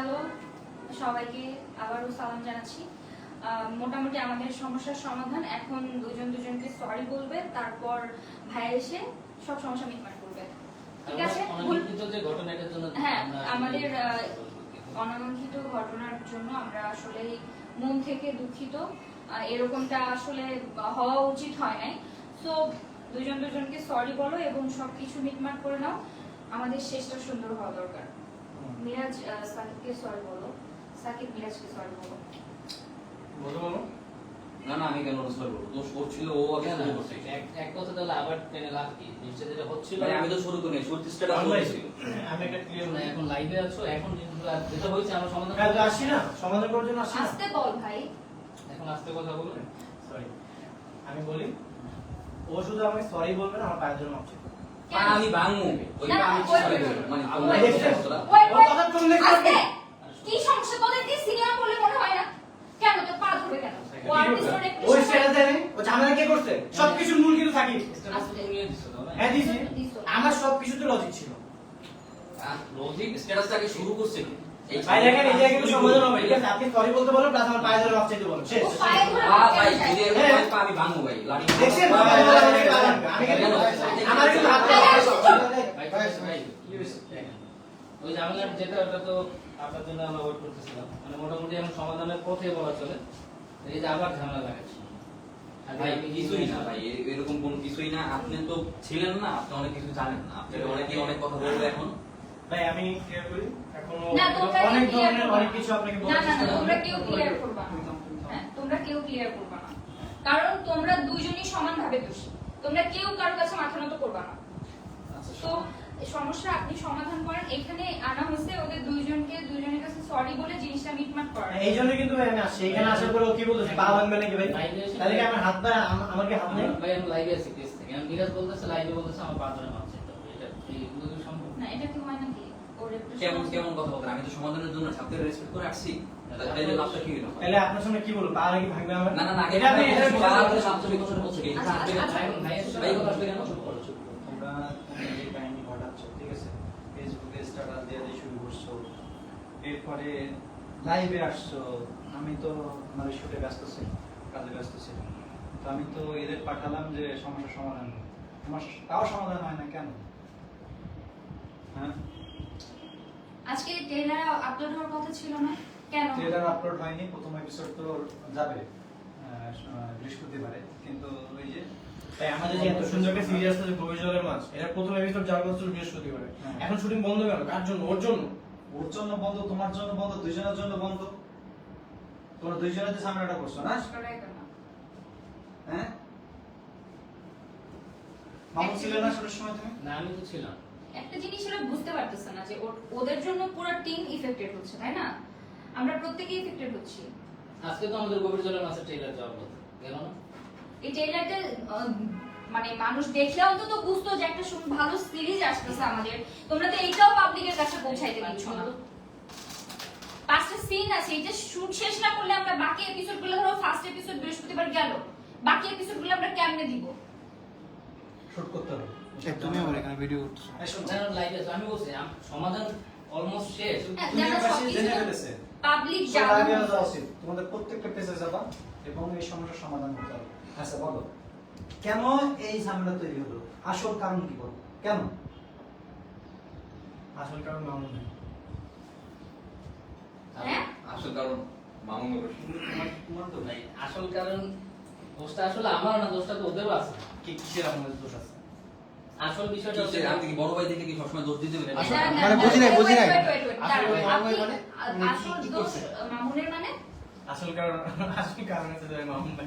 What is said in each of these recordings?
Hello সবাইকে আবারও সালাম জানাচ্ছি। মোটামুটি আমাদের সমস্যার সমাধান। এখন দুজন দুজনকে সরি বলবে তারপর ভাই এসে সব সমস্যা মিটমাট করবে। ঠিক আছে? হ্যাঁ, আমাদের। অনাকাঙ্ক্ষিত ঘটনার জন্য আমরা আসলে মন থেকে দুঃখিত। এরকমটা আসলে হওয়া উচিত হয় নাই। সো দুজন দুজনকে সরি বলো এবং সবকিছু মিটমাট করে নাও। আমাদের শেষটা সুন্দর হওয়া দরকার। মিরাজ সাকিবকে সরি বলো। সাকিব মিরাজকে সরি বলো। বলো বলো। না না আমি কেন অনুসরণ করব দোষ করছিল ও আগে শুরু করছে এক- কথা তাহলে আবার টেনে লাভ কি? নিশ্চয় যেটা হচ্ছিল মানে আমি তো শুরু চেষ্টাটা করেছিল আমি একটা ক্লিয়ার না, এখন লাইভে আছো এখন যেটা হয়েছে আমরা সমাধান কাল তো আসি না? সমাধান করার জন্য আসি না? আসতে বল ভাই। এখন আস্তে কথা বলবেন সরি আমি বলি ও শুধু আমাকে সরি বলবে না আমার পায়ের জন্য মাপ আমি ভাঙবো ওই আমি ওই- ছিঁড়ে দেবো। মানে ওই- আমার ওই- দেখছেন কতটা? ওয়েট ওর কথা তুমি দেখতে আস্তে পারবে? কি সমস্যা? তোদের কি সিনিয়র বলে মনে হয় না? কেন? তোর পা ধরে কেন ও আর্টিস্টের ওই স্ট্যাটাস দেয়নি ও ঝামেলা কে করছে? সবকিছু মূল কিন্তু থাকি তো? হ্যাঁ দিছি। আমার সবকিছুতে লজিক ছিল। লজিক স্ট্যাটাস থেকে শুরু করছে ভাই দেখেন এই জায়গায় সমাধান হবে ঠিক আছে আপনি সরি বলতে বলেন প্লাস আমার পায়ে ধরে মাপ চাইতে বলেন শেষ ও পায়ে ধরে পা মাপ ভাই যদি এরকম আমি ভাঙবো ভাই আমার কিন্তু হাত ভাই, ভাই। ওই যেটা ওটা তো আপনার জন্য আমরা ওয়েট করতেছিলাম মানে মোটামুটি এখন সমাধানের পথে বলা চলে এই যে আবার ঝামেলা লাগাচ্ছি আর ভাই কিছুই না ভাই এরকম কোনো কিছুই না আপনি তো ছিলেন না আপনি অনেক কিছু জানেন না আপনাকে অনেকে অনেক কথা বলবে এখন ভাই আমি ক্লিয়ার করি? এখনও না তোমরা অনেক ধরনের অনেক কিছু আপনাকে না বলার না না তোমরা কেউ ক্লিয়ার করবা না। হ্যাঁ তোমরা কেউ ক্লিয়ার করবা না। কারণ তোমরা দুইজনই সমানভাবে দোষী। তোমরা কেউ কারও কাছে মাথা নত করবা না। তো সমস্যা আপনি সমাধান করেন। এখানে আনা হয়েছে ওদের দুইজনকে দুইজনের কাছে সরি বলে জিনিসটা মিটমাট করার এই জন্য কিন্তু ভাই আমি আসছি। এখানে আসার পরে ও কি বলতেছে? পা ভাঙবে নাকি ভাই? তাহলে কি আমার হাত পা আম- আমার কি হাত নেই? ভাই আমি লাইভে আছি কেস থেকে আমি মিরাজ বলতেছে লাইভে বলতেছে আমার পা ধরে মাপ চাইতে হবে এটা এইগুলো কি সম্ভব না এটা কি হয় নাকি? কেমন কেমন কথা বলতেন? আমি তো সমাধানের জন্য ছাত্রদের রেসপেক্ট করে আসছি। তাহলে লাভটা কি হলো? তাহলে আপনার সামনে কি বলব? পা নাকি ভাঙবে আমার? না না না এটা আপনি এটা পা ধরে কথা বলছে কি। ভাই- ভাইয়ের সাথে ভাই, কথা আসবে কেন? তোমরা যে কাহিনী ঘটাচ্ছ ঠিক আছে? ফেসবুকে স্ট্যাটাস দেওয়া দিয়ে শুরু করছ। এরপরে লাইভে আসছো। আমি তো আমার শুটে ব্যস্ত ছিলাম কাজে ব্যস্ত ছিলাম। তো আমি তো এদের পাঠালাম যে সমস্যার সমাধান। তোমার তাও সমাধান হয় না কেন? আজকে ট্রেলার আপলোড হওয়ার কথা ছিল না? কেন? ট্রেলার আপলোড হয়নি প্রথম এপিসোড তো যাবে বৃহস্পতিবারে। কিন্তু ওই যে ভাই আমাদের যে এত সুন্দর একটা সিরিয়াস আছে গভীর জলের মাছ এটা প্রথম এপিসোড যাওয়ার কথা ছিল বৃহস্পতিবারে। হ্যাঁ। এখন শুটিং বন্ধ কেন? কার জন্য? ওর জন্য? ওর জন্য বন্ধ তোমার জন্য বন্ধ দুইজনের জন্য বন্ধ। তোমরা দুইজনের যে সামনেটা করছ না। হ্যাঁ? মামুন ছিল না শুরুর সময় তুমি? না আমি তো ছিলাম। একটা জিনিস ওরা বুঝতে পারতেছে না যে ওর- ওদের জন্য পুরো টিম ইফেক্টেড হচ্ছে তাই না? আমরা প্রত্যেকেই ইফেক্টেড হচ্ছি। আজকে তো আমাদের গভীর জলের মাছের ট্রেলার যাওয়ার কথা গেল না? এই ট্রেলারটা মানে মানুষ দেখলে অন্তত বুঝতো যে একটা ভালো সিরিজ আসতেছে আমাদের। তোমরা তো এইটাও পাবলিকের কাছে পৌঁছাইতে দিচ্ছ না। পাঁচটা সিন আছে এটা শুট শেষ না করলে আমরা বাকি এপিসোডগুলো ধরো ফার্স্ট এপিসোড বৃহস্পতিবার গেল। বাকি এপিসোডগুলো আমরা কেমনে দিব? শুট করতে হবে। তুমি আমার এখানে ভিডিও আছে আমি বলছি সমাধান অলমোস্ট শেষ। হ্যাঁ। পাবলিক। তোমাদের প্রত্যেকটা পেজে যাবা এবং এই সমস্যার সমাধান করতে হবে। আচ্ছা বলো। কেন এই ঝামেলা তৈরি হলো? আসল কারণ কি বলো? কেন? আসল কারণ মামুন হ্যাঁ? আসল কারণ মামুন তোমার তোমার তো ভাই আসল কারণ দোষটা আসলে আমার না দোষটা তো ওদেরও আছে। কি কিসের আমাদের দোষ আছে? আসল বিষয়টা হচ্ছে আমি কি বড় ভাই কি সবসময় দোষ দিতে পারি? আসল- মানে বুঝি নাই, বুঝি নাই। মানে? দোষ মামুনের মানে? কারণ আসল কারণ হচ্ছে যে মামুন ভাই।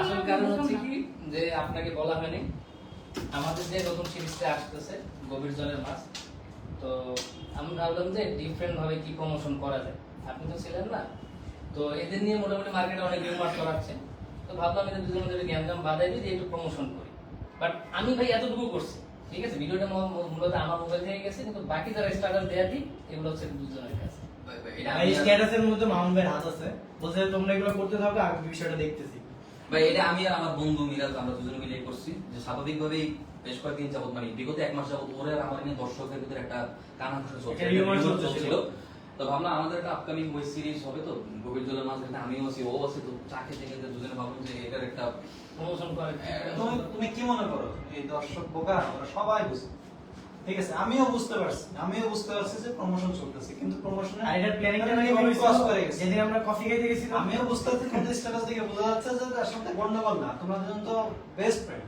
আসল কারণ হচ্ছে কি যে আপনাকে বলা হয়নি। আমাদের যে নতুন সিরিজটা আসতেছে গভীর জলের মাছ তো আমি ভাবলাম যে ডিফারেন্ট ভাবে কি প্রমোশন করা যায়। আপনি তো ছিলেন না তো এদের নিয়ে মোটামুটি মার্কেটে অনেক রিউমার করাচ্ছে তো ভাবলাম এদের দুজনের মধ্যে জ্ঞান জাম বাদাই দিয়ে একটু প্রমোশন করি। বাট আমি ভাই এতটুকু করছি। ঠিক আছে? ভিডিওটা মূলত আমার মোবাইল থেকে গেছে কিন্তু বাকি যারা স্টার্টার দেয়া দিই এগুলো হচ্ছে দুজনের কাছে। এটা এই স্ট্যাটাসের মধ্যে মামুন ভাইয়ের হাত আছে। বলছে তোমরা এগুলো করতে থাকো আমি বিষয়টা দেখতেছি। ভাই এটা আমি আর আমার বন্ধু মিরাজ আমরা দুজনে মিলে করছি। যে স্বাভাবিকভাবেই বেশ কয়েকদিন যাবত মানে বিগত এক মাস যাবত ওরে আর আমার নিয়ে দর্শকের ভিতরে একটা কানা ঘুষা চলছে। একটা rumor rumor চলছিল। তো ভাবলাম আমাদের একটা আপকামিং ওয়েব সিরিজ হবে তো গভীর জলের আমিও আছি ও আছে তো চা খেতে খেতে দুজনে ভাবলাম যে এটার একটা প্রমোশন করে তুমি তুমি কি মনে করো? এই দর্শক বোকা ওরা সবাই বুঝে। ঠিক আছে আমিও বুঝতে পারছি আমিও বুঝতে পারছি যে প্রমোশন চলতেছে কিন্তু প্রমোশনে আর প্ল্যানিংটা নাকি ক্রস ক্রস করে গেছে। যেদিন আমরা কফি খাইতে গেছিলাম। আমিও বুঝতে পারছি কিন্তু স্ট্যাটাস দেখে বোঝা যাচ্ছে যে তার সাথে গন্ডগোল না তোমরা দুজন তো বেস্ট ফ্রেন্ড।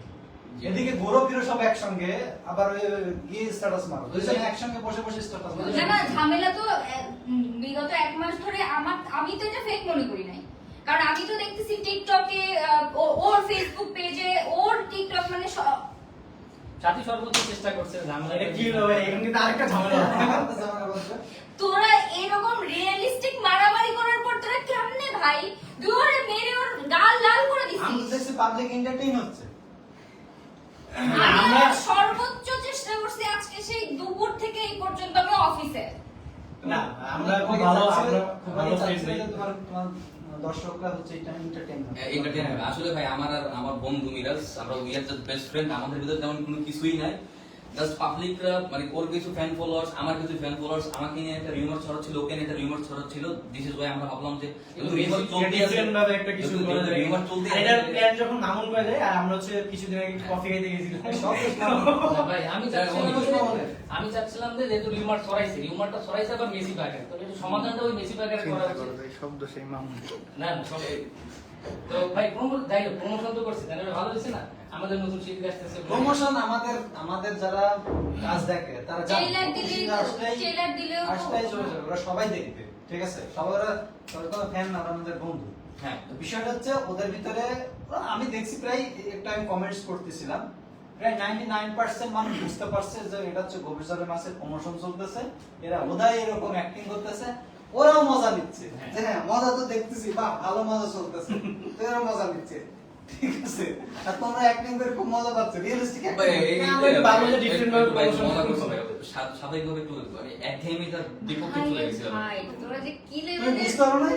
এদিকে ঘোরো ফিরো সব একসঙ্গে আবার ওই গিয়ে স্ট্যাটাস মারো। দুজনে একসঙ্গে বসে বসে স্ট্যাটাস মারো। না না ঝামেলা তো বিগত এক মাস ধরে আমার আমি তো এটা ফেক মনে করি নাই। কারণ আমি তো দেখতেছি টিকটকে ওর ফেসবুক পেজে ওর টিকটক মানে সাথী সর্বোচ্চ চেষ্টা করছে ঝামেলা এটা কি হলো ভাই এখানে কিন্তু আরেকটা ঝামেলা। তোরা এরকম রিয়েলিস্টিক মারামারি করার পর তোরা কেমনে ভাই? দুয়ারে মেরে ওর গাল লাল করে আমি দিছিস দেখছি পাবলিক এন্টারটেইন হচ্ছে। আমি আমরা- আমার সর্বোচ্চ চেষ্টা করছি আজকে সেই দুপুর থেকে এই পর্যন্ত আমি অফিসে না আমরা খুব ভালো আমরা খুব তোমার দর্শকরা হচ্ছে এটা entertainment। আসলে ভাই আমার আর আমার বন্ধু মিরাজ আমরা we are the best friend আমাদের ভিতরে তেমন কোনো কিছুই নাই। জাস্ট পাবলিকরা মানে ওর কিছু ফ্যান ফলোয়ার্স আমার কিছু ফ্যান ফলোয়ার্স আমাকে নিয়ে একটা রিউমার ছড়াচ্ছিল ওকে নিয়ে একটা রিউমার ছড়াচ্ছিল। দিস ইজ ওয়াই আমরা ভাবলাম যে কিন্তু রিউমার চলতে আছে। ভাবে একটা কিছু রিউমার চলতে আর এটার প্ল্যান যখন মামুন করে দেয় আর আমরা হচ্ছে কিছুদিন আগে কফি খাইতে গেছিলাম। সব ভাই আমি চাচ্ছিলাম অনেক যে- আমি চাচ্ছিলাম যে যেহেতু রিউমার ছড়াইছে রিউমারটা ছড়াইছে আবার মেসি প্যাকেট তো এটা সমাধানটা ওই মেসি প্যাকেটে করা উচিত শব্দ সেই মামুন। না না সব তো ভাই প্রমোশন যাই হোক প্রমোশন তো করছি তাহলে ভালো হয়েছে না? আমাদের নতুন শিল্পী আসতেছে। প্রমোশন আমাদের আমাদের যারা কাজ দেখে তারা ট্রেলার দিলে ট্রেলার দিলেও আসলেই চলে যাবে ওরা সবাই দেখবে ঠিক আছে? সবাই ওরা ওরা ফ্যান না আমাদের বন্ধু। হ্যাঁ। তো বিষয়টা হচ্ছে ওদের ভিতরে আমি দেখছি প্রায় একটা আমি কমেন্টস করতেছিলাম। প্রায় নাইনটি নাইন পার্সেন্ট মানুষ বুঝতে পারছে যে এটা হচ্ছে গভীর জলের মাছের প্রমোশন চলতেছে। এরা ওদাই এরকম অ্যাক্টিং করতেছে। ওরাও মজা নিচ্ছে। হ্যাঁ। মজা তো দেখতেছি বা ভালো মজা চলতেছে। তো এরা মজা নিচ্ছে। ঠিক আছে। আর তোমরা অ্যাক্টিং করে খুব মজা পাচ্ছ রিয়েলিস্টিক ভাই, এই- এই- আমরা একটু বাংলাদেশে একটু- ভাবে মজা করছি। করছি। ভাই। স্বা- স্বাভাবিকভাবে একটু মানে একঘেয়েমিতার বিপক্ষে চলে গেছিলাম। ভাই, তোরা যে কি তুমি বুঝতে পারো না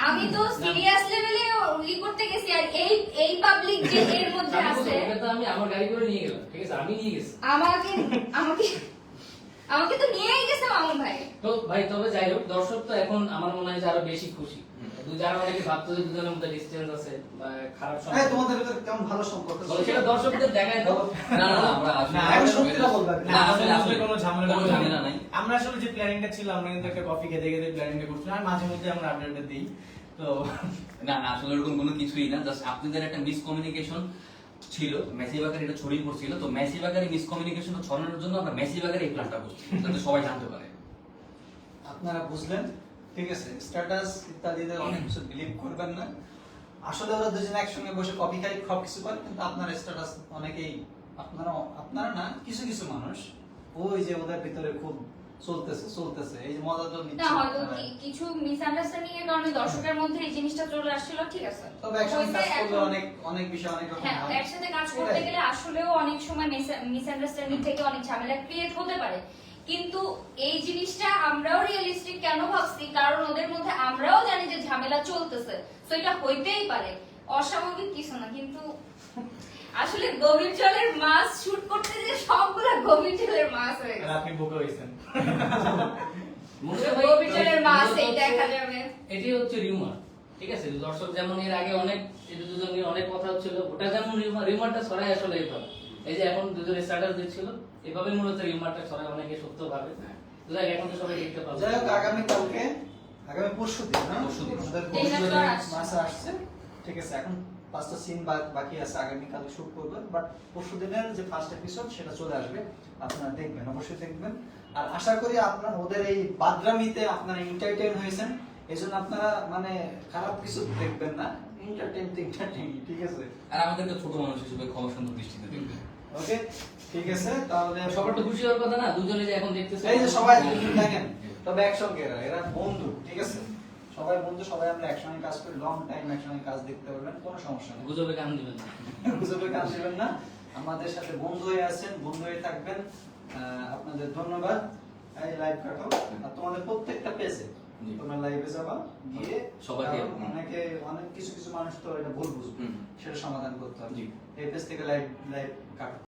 আমি তো সিরিয়াস লেভেলে ই করতে গেছি আর এই এই পাবলিক যে এর মধ্যে আছে। এটা তো আমি আমার গাড়ি করে নিয়ে গেলাম ঠিক আছে? আমি নিয়ে গেছি। আমাকে আমাকে আমাকে তো নিয়েই গেছে মামুন ভাই। তো ভাই তবে যাই হোক দর্শক তো এখন আমার মনে হয় যে আরও বেশি খুশি। যারা অনেকে ভাবতো যে দুজনের মধ্যে ডিস্টেন্স আছে বা খারাপ হ্যাঁ তোমাদের ভিতরে কেমন ভালো সম্পর্ক বলো, সেটা দর্শকদের দেখায় দাও না না আমরা আসলে না, এখন সত্যিটা বলবে। না। আসলে আসলে- আসলে কোনো ঝামেলা কোনো ঝামেলা নাই। আমরা আসলে যে প্ল্যানিংটা ছিল আমরা কিন্তু একটা কফি খেতে খেতে প্ল্যানিংটা করছিলাম আর মাঝে মধ্যে আমরা আপডেটটা দিই। তো না না আসলে এরকম কোনো কিছুই না। জাস্ট আপনাদের একটা মিসকমিউনিকেশন ছিল মেসি বাগার এটা ছড়িয়ে পড়ছিল, তো মেসি বাগারের মিসকমিউনিকেশনটা ছড়ানোর জন্য আমরা মেসি বাগারে এই প্ল্যানটা করছি। যাতে সবাই জানতে পারে। আপনারা বুঝলেন? ঠিক আছে স্ট্যাটাস ইত্যাদিতে অনেক কিছু বিলিভ করবেন না। আসলে ওরা দুজন একসঙ্গে বসে কফি খাই, সব কিছু করে, কিন্তু আপনার স্ট্যাটাস অনেকেই আপনারা আপনারা না, কিছু কিছু মানুষ, ওই যে ওদের ভিতরে খুব চলতেছে চলতেছে। এই মজা তো না হয়তো কিছু মিসআন্ডারস্ট্যান্ডিং এর কারণে দর্শকের মধ্যে এই জিনিসটা চলে আসছিল ঠিক আছে। তবে হয়েছে কাজ করলে অনেক অনেক বিষয় অনেক রকম হ্যাঁ একসাথে কাজ করতে গেলে আসলেও অনেক সময় মিসআন্ডারস্ট্যান্ডিং থেকে অনেক ঝামেলা ক্রিয়েট হতে পারে। কিন্তু এই জিনিসটা আমরাও রিয়েলিস্টিক কেন ভাবছি? কারণ ওদের মধ্যে আমরাও জানি যে ঝামেলা চলতেছে। তো এটা হইতেই পারে। অস্বাভাবিক কিছু না কিন্তু আসলে গভীর জলের মাছ শুট করতে যে সবগুলা গভীর জলের মাছ হয়ে গেছে। আপনি বোকা ভাই- গভীর জলের মাছ এই দেখা যাবে। এটি হচ্ছে রিউমার ঠিক আছে? দর্শক যেমন এর আগে অনেক এই দুজন নিয়ে অনেক কথা হচ্ছিল ওটা যেমন রিউমার রিউমারটা ছড়াই আসলে এইভাবে এই যে এখন দুজন স্টার্টার দিচ্ছিল এভাবে মূলত রিউমারটা ছড়ায় অনেকে সত্য ভাবে যাই এখন তো সবাই দেখতে পাবে। যাই হোক আগামী কালকে আগামী পরশু দিন না এই পরশু দিন। মাসে আসছে ঠিক আছে? এখন পাঁচটা সিন বাকি আছে আগামী কাল শুট করবে বাট পরশু দিনের যে ফার্স্ট এপিসোড সেটা চলে আসবে আপনারা দেখবেন অবশ্যই দেখবেন। আর আশা করি আপনার ওদের এই বাদরামিতে আপনারা এন্টারটেইন হয়েছেন এই জন্য আপনারা মানে খারাপ কিছু দেখবেন না। এন্টারটেইন এন্টারটেইন ঠিক আছে? আর আমাদেরকে ছোট মানুষ হিসেবে ক্ষমা সুন্দর দৃষ্টিতে দেখবে ওকে ঠিক আছে তাহলে সবার তো খুশি হওয়ার কথা না দুজনে যে এখন দেখতেছে এই যে সবাই দেখেন। তবে একসঙ্গে এরা এরা বন্ধু ঠিক আছে? সবাই বন্ধু সবাই আমরা একসঙ্গে কাজ করি লং টাইম একসঙ্গে কাজ দেখতে পারবেন কোনো সমস্যা নেই। গুজবে কান দিবেন না। গুজবে কাজ দিবেন না। আমাদের সাথে বন্ধু হয়ে আছেন বন্ধু হয়ে থাকবেন। আপনাদের ধন্যবাদ। এই লাইভ কাটো আর তোমাদের প্রত্যেকটা পেজে। তোমরা লাইভে যাবা গিয়ে সবাইকে- অনেকে অনেক কিছু কিছু মানুষ তো এটা ভুল বুঝবে। সেটা সমাধান করতে হবে। এই পেজ থেকে লাইভ লাইভ কাটো